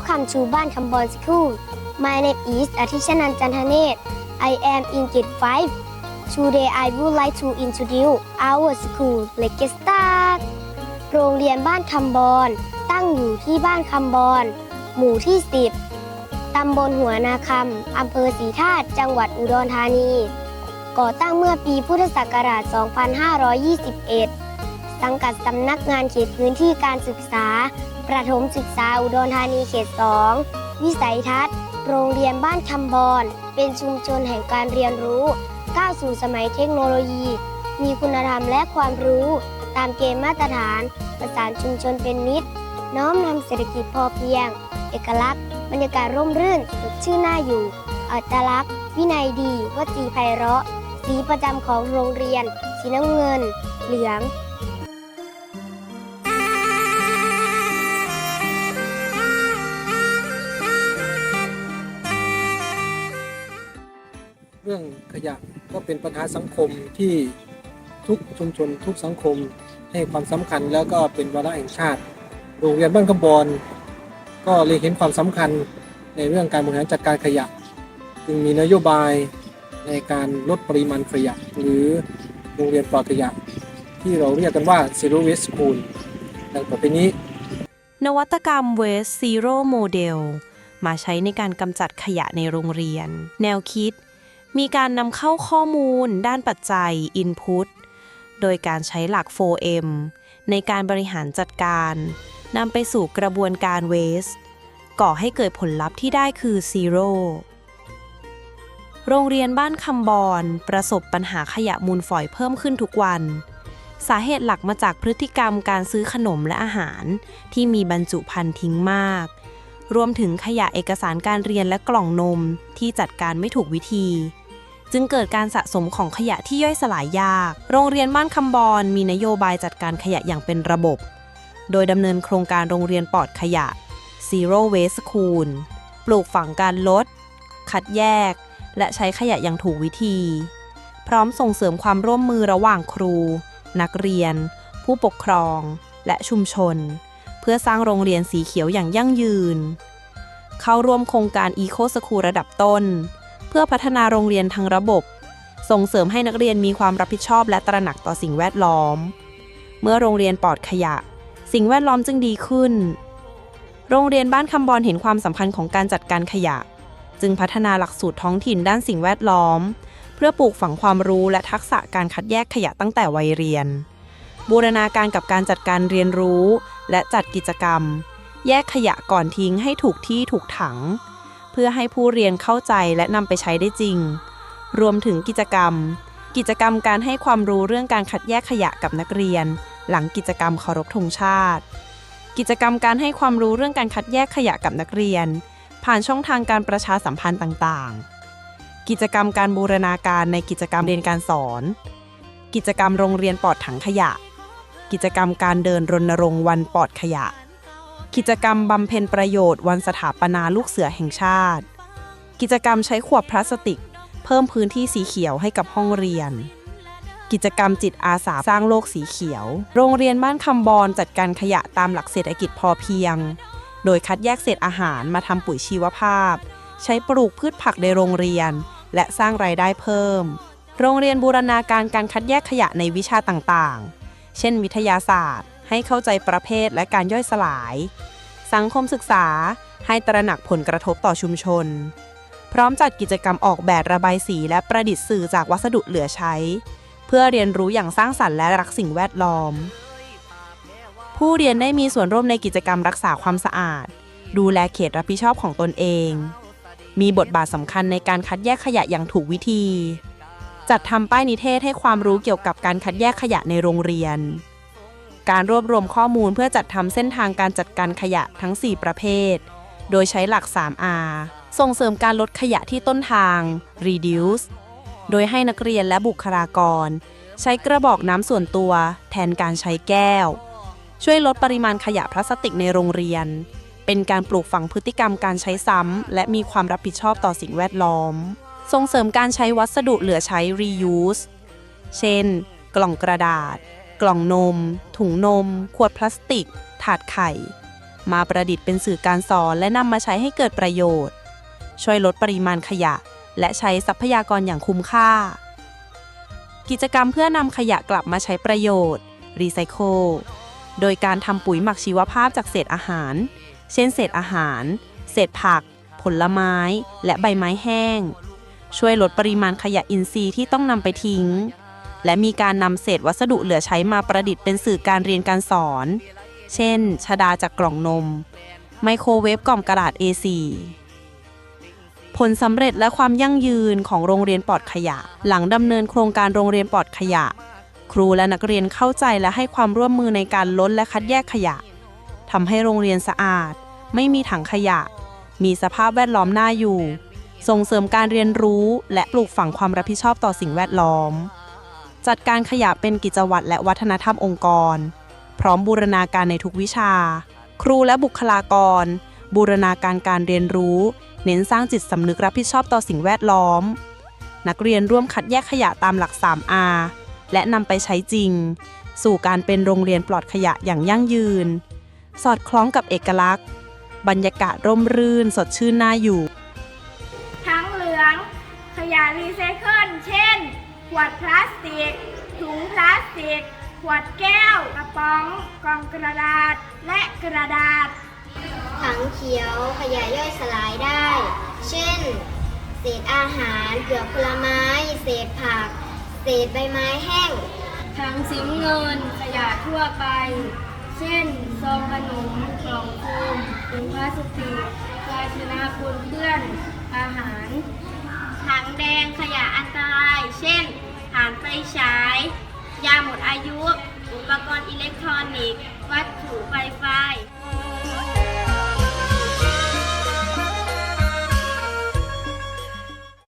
Welcome to บ้านคำบอล School My name is อธิชนันจันทเนศ I am in grade 5 Today I would like to introduce our school l e g e s t a r โรงเรียนบ้านคำบอนตั้งอยู่ที่บ้านคำบอนหมู่ที่ 10 ตำบลหัวนาคำอำเภอศรีธาตุจังหวัดอุดรธานี ก่อตั้งเมื่อปีพุทธศักราช 2521 สังกัดสำนักงานเขตพื้นที่การศึกษา ประถมศึกษาอุดรธานีเขต2วิสัยทัศน์ โรงเรียนบ้านคำบอนเป็นชุมชนแห่งการเรียนรู้ ก้าวสู่สมัยเทคโนโลยี มีคุณธรรมและความรู้ ตามเกณฑ์มาตรฐานประสานชุมชนเป็นมิตร น้อมนำเศรษฐกิจพอเพียง เอกลักษณ์ บรรยากาศร่มรื่นสดชื่นน่าอยู่อัตลักษณ์ วินัยดีวจีไพเราะ สีประจำของโรงเรียน สีน้ำเงิน เหลือง รื่องขยะก็เป็นปัญหาสังคมที่ทุกชุมชนทุกสังคมให้ความสำคัญแล้วก็เป็นวาระแห่งชาติ โรงเรียนบ้านขบอนก็เลยเห็นความสำคัญในเรื่องการบริหารจัดการขยะ จึงมีนโยบายในการลดปริมาณขยะ หรือโรงเรียนปลอดขยะ ที่เราเรียกกันว่า Zero Waste School ดังต่อไปนี้ นวัตกรรม Waste Zero Model มาใช้ในการกำจัดขยะในโรงเรียน แนวคิด มีการนำเข้าข้อมูลด้านปัจจัย Input โดยการใช้หลัก 4M ในการบริหารจัดการนำไปสู่กระบวนการ Waste ก่อให้เกิดผลลัพธ์ที่ได้คือ Zero โรงเรียนบ้านคำบอนประสบปัญหาขยะมูลฝอยเพิ่มขึ้นทุกวัน สาเหตุหลักมาจากพฤติกรรมการซื้อขนมและอาหาร ที่มีบรรจุภัณฑ์ทิ้งมาก รวมถึงขยะเอกสารการเรียนและกล่องนมที่จัดการไม่ถูกวิธี จึงเกิดการสะสมของขยะที่ย่อยสลายยาก โรงเรียนบ้านคำบอนมีนโยบายจัดการขยะอย่างเป็นระบบ โดยดำเนินโครงการโรงเรียนปลอดขยะ Zero Waste School ปลูกฝังการลด คัดแยก และใช้ขยะอย่างถูกวิธี พร้อมส่งเสริมความร่วมมือระหว่างครู นักเรียน ผู้ปกครอง และชุมชน เพื่อสร้างโรงเรียนสีเขียวอย่างยั่งยืน เข้าร่วมโครงการ Eco School ระดับต้น เพื่อพัฒนาโรงเรียนทั้งระบบ ส่งเสริมให้นักเรียนมีความรับผิดชอบและตระหนักต่อสิ่งแวดล้อม เมื่อโรงเรียนปลอดขยะ สิ่งแวดล้อมจึงดีขึ้น โรงเรียนบ้านคำบอลเห็นความสำคัญของการจัดการขยะ จึงพัฒนาหลักสูตรท้องถิ่นด้านสิ่งแวดล้อม เพื่อปลูกฝังความรู้และทักษะการคัดแยกขยะตั้งแต่วัยเรียน บูรณาการกับการจัดการเรียนรู้ และจัดกิจกรรม แยกขยะก่อนทิ้งให้ถูกที่ถูกถัง เพื่อให้ผู้เรียนเข้าใจและนำไปใช้ได้จริง รวมถึงกิจกรรม กิจกรรมการให้ความรู้เรื่องการคัดแยกขยะกับนักเรียน หลังกิจกรรมเคารพธงชาติ กิจกรรมการให้ความรู้เรื่องการคัดแยกขยะกับนักเรียน ผ่านช่องทางการประชาสัมพันธ์ต่างๆ กิจกรรมการบูรณาการในกิจกรรมเรียนการสอน กิจกรรมโรงเรียนปลอดถังขยะ กิจกรรมการเดินรณรงค์วันปลอดขยะ กิจกรรมบำเพ็ญประโยชน์วันสถาปนาลูกเสือแห่งชาติ กิจกรรมใช้ขวดพลาสติก เพิ่มพื้นที่สีเขียวให้กับห้องเรียน กิจกรรมจิตอาสาสร้างโลกสีเขียว โรงเรียนบ้านคำบอนจัดการขยะตามหลักเศรษฐกิจพอเพียง โดยคัดแยกเศษอาหารมาทำปุ๋ยชีวภาพ ใช้ปลูกพืชผักในโรงเรียน และสร้างรายได้เพิ่ม โรงเรียนบูรณาการการคัดแยกขยะในวิชาต่างๆ เช่น วิทยาศาสตร์ ให้เข้าใจประเภทและการย่อยสลาย สังคมศึกษาให้ตระหนักผลกระทบต่อชุมชน พร้อมจัดกิจกรรมออกแบบระบายสีและประดิษฐ์สื่อจากวัสดุเหลือใช้ เพื่อเรียนรู้อย่างสร้างสรรค์และรักสิ่งแวดล้อม ผู้เรียนได้มีส่วนร่วมในกิจกรรมรักษาความสะอาด ดูแลเขตรับผิดชอบของตนเอง มีบทบาทสำคัญในการคัดแยกขยะอย่างถูกวิธี จัดทำป้ายนิเทศให้ความรู้เกี่ยวกับการคัดแยกขยะในโรงเรียน การรวบรวมข้อมูลเพื่อจัดทำเส้นทางการจัดการขยะทั้ง 4 ประเภท โดยใช้หลัก 3R ส่งเสริมการลดขยะที่ต้นทาง reduce โดยให้นักเรียนและบุคลากร ใช้กระบอกน้ำส่วนตัว แทนการใช้แก้ว ช่วยลดปริมาณขยะพลาสติกในโรงเรียน เป็นการปลูกฝังพฤติกรรมการใช้ซ้ำ และมีความรับผิดชอบต่อสิ่งแวดล้อม ส่งเสริมการใช้วัสดุเหลือใช้ reuse เช่น กล่องกระดาษ กล่องนม ถุงนม ขวดพลาสติก ถาดไข่ มาประดิษฐ์เป็นสื่อการสอนและนำมาใช้ให้เกิดประโยชน์ ช่วยลดปริมาณขยะ และใช้ทรัพยากรอย่างคุ้มค่า กิจกรรมเพื่อนำขยะกลับมาใช้ประโยชน์ รีไซเคิล โดยการทำปุ๋ยหมักชีวภาพจากเศษอาหาร เช่นเศษอาหาร เศษผัก ผลไม้ และใบไม้แห้ง ช่วยลดปริมาณขยะอินทรีย์ที่ต้องนำไปทิ้ง และมีการนำเศษวัสดุเหลือใช้มาประดิษฐ์เป็นสื่อการเรียนการสอน เช่น ชดาจากกล่องนม ไมโครเวฟกล่องกระดาษ A4 ผลสำเร็จและความยั่งยืนของโรงเรียนปลอดขยะ หลังดำเนินโครงการโรงเรียนปลอดขยะ ครูและนักเรียนเข้าใจและให้ความร่วมมือในการลดและคัดแยกขยะทำให้โรงเรียนสะอาด ไม่มีถังขยะ มีสภาพแวดล้อมน่าอยู่ ส่งเสริมการเรียนรู้และปลูกฝังความรับผิดชอบต่อสิ่งแวดล้อม จัดการขยะเป็นกิจวัตรและวัฒนธรรมองค์กร พร้อมบูรณาการในทุกวิชา ครูและบุคลากร บูรณาการการเรียนรู้ เน้นสร้างจิตสำนึกรับผิดชอบต่อสิ่งแวดล้อม นักเรียนร่วมคัดแยกขยะตามหลัก 3R และนำไปใช้จริง สู่การเป็นโรงเรียนปลอดขยะอย่างยั่งยืน สอดคล้องกับเอกลักษณ์ บรรยากาศร่มรื่น สดชื่นน่าอยู่ ทั้งเหลือง ขยะรีไซเคิลเช่น ขวดพลาสติก ถุงพลาสติก ขวดแก้ว กระป๋อง กล่องกระดาษ และกระดาษ ถังเขียวขยะย่อยสลายได้ เช่น เศษอาหารเปลือกผลไม้ เศษผัก เศษใบไม้แห้ง ถังสีเงินขยะทั่วไป เช่น ซองขนม กล่องโฟมถุงพลาสติกภาชนะปนเปื้อน อาหาร ถังแดงขยะอันตราย เช่นถ่านไฟฉาย ยาหมดอายุ อุปกรณ์อิเล็กทรอนิกส์ วัตถุไฟไฟ